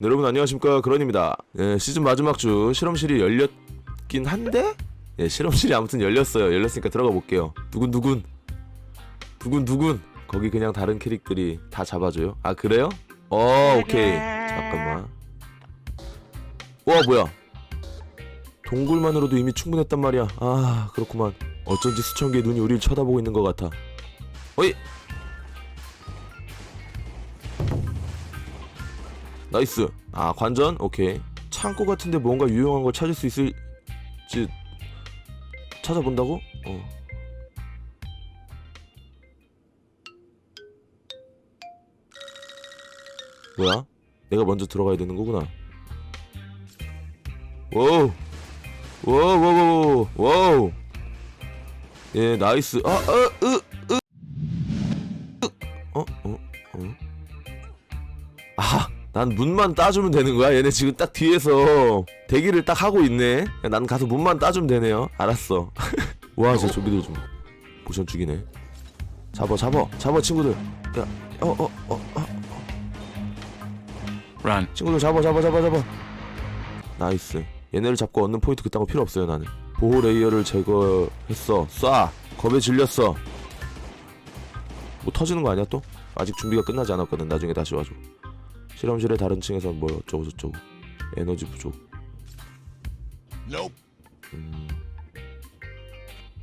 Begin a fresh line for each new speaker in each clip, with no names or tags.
네, 여러분 안녕하십니까 그런입니다. 예, 시즌 마지막 주 실험실이 열렸긴 한데 예, 실험실이 아무튼 열렸어요. 열렸으니까 들어가 볼게요. 두근 두근 두근 두근 거기 그냥 다른 캐릭들이 다 잡아줘요. 아 그래요? 어 오케이 잠깐만. 와 뭐야? 동굴만으로도 이미 충분했단 말이야. 아 그렇구만. 어쩐지 수천 개의 눈이 우리를 쳐다보고 있는 것 같아. 어이 나이스. 아 관전? 오케이. 창고 같은데 뭔가 유용한 걸 찾을 수 있을지 찾아본다고? 어. 뭐야? 내가 먼저 들어가야 되는 거구나. 와우. 와우, 와우, 와우. 예, 나이스. 아, 어. 어, 어, 어. 아, 난 문만 따주면 되는 거야? 얘네 지금 딱 뒤에서 대기를 딱 하고 있네. 난 가서 문만 따주면 되네요. 알았어. 와, 저 좀비들 좀 모션 죽이네. 잡아, 잡아, 잡아, 친구들. 야, 어, 어, 어, 어.
Run.
친구들 잡아, 잡아, 잡아, 잡아. 나이스. 얘네를 잡고 얻는 포인트 그딴 거 필요 없어요, 나는. 보호 레이어를 제거했어. 쏴. 겁에 질렸어. 뭐 터지는 거 아니야 또? 아직 준비가 끝나지 않았거든. 나중에 다시 와줘. 실험실의 다른 층에서 뭐 어쩌고 저쩌고. 에너지 부족. 음.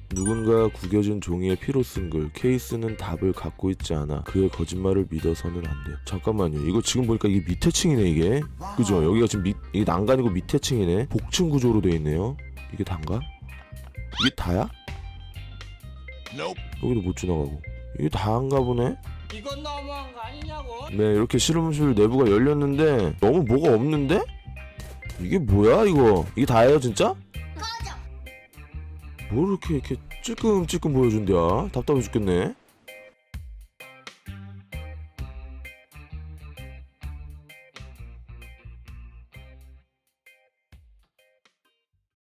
누군가 구겨진 종이에 피로 쓴 글. 케이스는 답을 갖고 있지 않아. 그의 거짓말을 믿어서는 안 돼. 잠깐만요. 이거 지금 보니까 이게 밑에 층이네 이게. 그죠? 여기가 지금 밑 이게 난간이고 밑에 층이네. 복층 구조로 돼 있네요. 이게 단가? 이게 다야? 여기도 못 지나가고. 이게 다인가 보네.
이건 너무한 거 아니냐고?
네, 이렇게 실험실 내부가 열렸는데 너무 뭐가 없는데? 이게 뭐야 이거? 이게 다예요 진짜? 뭘 이렇게 이렇게 찔끔찔끔 보여준대야? 답답해 죽겠네.